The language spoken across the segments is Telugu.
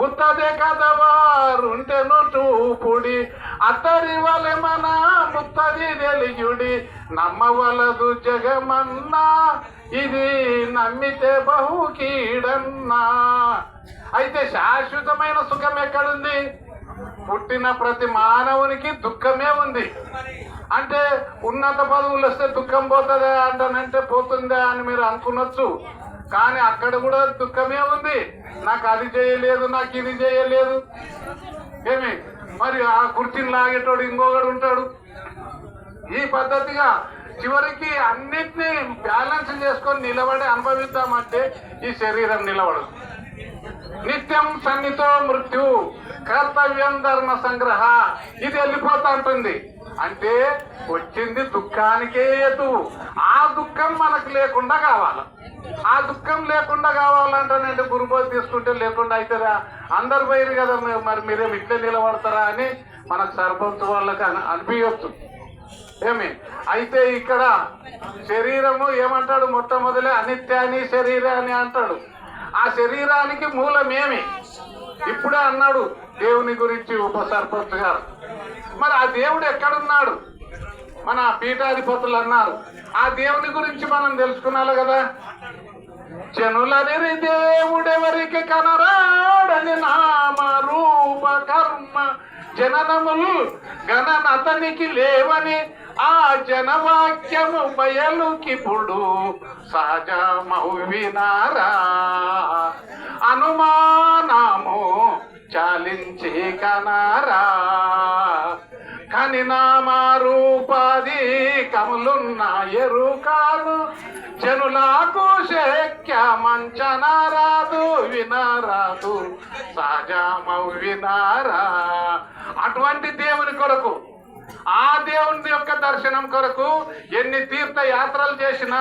పుత్తదే కదవారుంటెను చూపుడి అత్తరి వలె మన ముత్తది తెలియుడి. నమ్మవలదు జగమన్నా. ఇది నమ్మితే బహు కీడన్నా. అయితే శాశ్వతమైన సుఖం ఎక్కడుంది? పుట్టిన ప్రతి మానవునికి దుఃఖమే ఉంది. అంటే ఉన్నత పదవులు వస్తే దుఃఖం పోతుందా అంటానంటే పోతుందా అని మీరు అనుకునొచ్చు. కానీ అక్కడ కూడా దుఃఖమే ఉంది. నాకు అది చేయలేదు నాకు ఇది చేయలేదు. ఏమి? మరి ఆ కుర్చీని లాగేటోడు ఇంకొకడు ఉంటాడు. ఈ పద్ధతిగా చివరికి అన్నిటినీ బ్యాలెన్స్ చేసుకొని నిలబడి అనుభవిద్దామంటే ఈ శరీరం నిలబడదు. నిత్యం సన్నితో మృత్యు కర్తవ్యం ధర్మ సంగ్రహ ఇది వెళ్ళిపోతా ఉంటుంది అంటే వచ్చింది దుఃఖానికే ఎదు ఆ దుఃఖం మనకు లేకుండా కావాలి. ఆ దుఃఖం లేకుండా కావాలంటానంటే గురుబోధ తీసుకుంటే లేకుండా అవుతుందా అందరు పోయింది కదా మరి- మీరేమి మీరేం ఇట్లే నిలబడతారా అని మనకు సర్పంచ్ వాళ్ళకి అని అనిపించచ్చు ఏమి? అయితే ఇక్కడ శరీరము ఏమంటాడు? మొట్టమొదలే అనిత్యాని శరీరాన్ని అంటాడు. శరీరానికి మూలమేమి? ఇప్పుడే అన్నాడు దేవుని గురించి ఉప సర్పంచ్ గారు. మరి ఆ దేవుడు ఎక్కడున్నాడు? మన పీఠాధిపతులు అన్నారు. ఆ దేవుని గురించి మనం తెలుసుకున్నాలి కదా. జనులని దేవుడెవరికి కనరాడని నామ రూప కర్మ. జననములు గణనతనికి లేవని ఆ జనవాక్యము బయలుకిపుడు సహజమహు వినారా అనుమానము చాలించి కనారా. కని నామారూపాది కములున్న ఎరుకాలు జనులకు శక్య మంచనారాదు వినరాదు సహజమౌ వినారా అటువంటి దేవుని కొరకు దేవుని యొక్క దర్శనం కొరకు ఎన్ని తీర్థ యాత్రలు చేసినా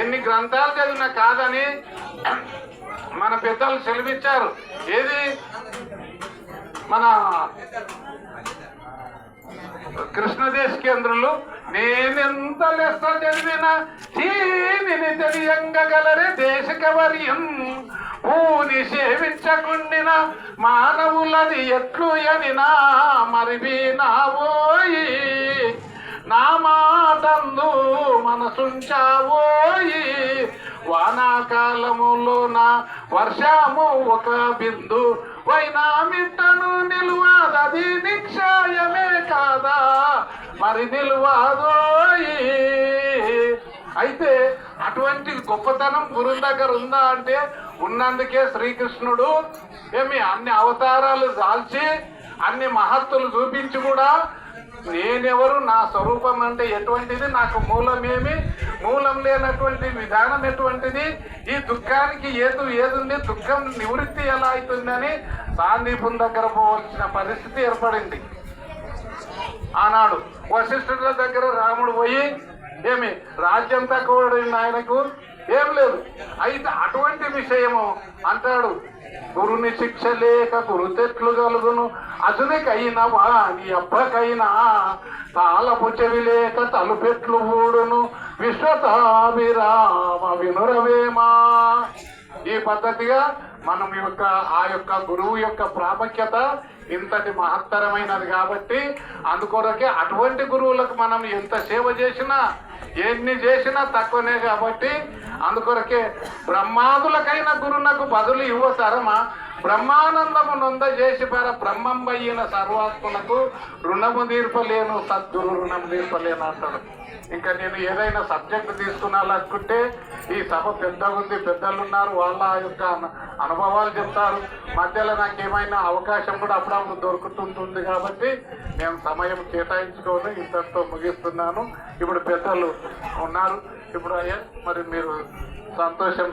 ఎన్ని గ్రంథాలు చదివినా కాదని మన పెద్దలు సెలవిచ్చారు. ఏది? మన కృష్ణదేశ్ కేంద్రంలో నేనెంత లెస్స చదివిన దీనిని తెలియంగగలరే దేశకవర్యం? పూని సేవించకుండిన మానవులది ఎట్లు ఎనినా మరివినావోయి నా మాటందు మనసుంచావోయి. వానాకాలములో నా వర్షము ఒక బిందు. వైనా మిట్టను నిలువదది నిక్షాయమే కాదా? మరి నిలువాదోయి. అయితే అటువంటి గొప్పతనం గురువు దగ్గర ఉందా అంటే ఉన్నందుకే శ్రీకృష్ణుడు ఏమి అన్ని అవతారాలు దాల్చి అన్ని మహత్తులు చూపించి కూడా నేనెవరు? నా స్వరూపం అంటే ఎటువంటిది? నాకు మూలమేమి మూలం లేనటువంటి విధానం ఎటువంటిది? ఈ దుఃఖానికి ఏదు ఏదుంది? దుఃఖం నివృత్తి ఎలా అవుతుందని సాందీపం దగ్గర పోవలసిన పరిస్థితి ఏర్పడింది. ఆనాడు వశిష్ఠుల దగ్గర రాముడు పోయి ఏమి రాజ్యం తక్కువ ఆయనకు ఏం లేదు. అయితే అటువంటి విషయము అంటాడు గురుని శిక్ష లేక గురుతెట్లు కలుగును. అసునికైన వాణి అబ్బకైనా తాళపు చెవి లేక తలుపెట్లు ఊడును. విశ్వతాభిరామ వినురవేమా? ఈ పద్ధతిగా మనం యొక్క ఆ యొక్క గురువు యొక్క ప్రాముఖ్యత ఇంతటి మహత్తరమైనది కాబట్టి అందుకొరకే అటువంటి గురువులకు మనం ఎంత సేవ చేసినా ఎన్ని చేసినా తక్కువనే కాబట్టి అందుకొరకే బ్రహ్మాదులకైన గురునకు బదులు ఇవ్వతారమ్మా బ్రహ్మానందము నొంద చేసి పర బ్రహ్మం అయ్యిన సర్వాత్మలకు రుణము తీర్పలేను సద్గురు రుణం తీర్పలేను అంటాడు ఇంకా నేను ఏదైనా సబ్జెక్ట్ తీసుకున్నాలనుకుంటే ఈ సభ పెద్ద ఉంది పెద్దలు ఉన్నారు వాళ్ళ యొక్క అనుభవాలు చెప్తారు. మధ్యలో నాకు ఏమైనా అవకాశం కూడా అప్పుడప్పుడు దొరుకుతుంటుంది కాబట్టి నేను సమయం కేటాయించుకొని ఇంతటితో ముగిస్తున్నాను. ఇప్పుడు పెద్దలు ఉన్నారు. ఇప్పుడు అయ్యా మరి మీరు సంతోషం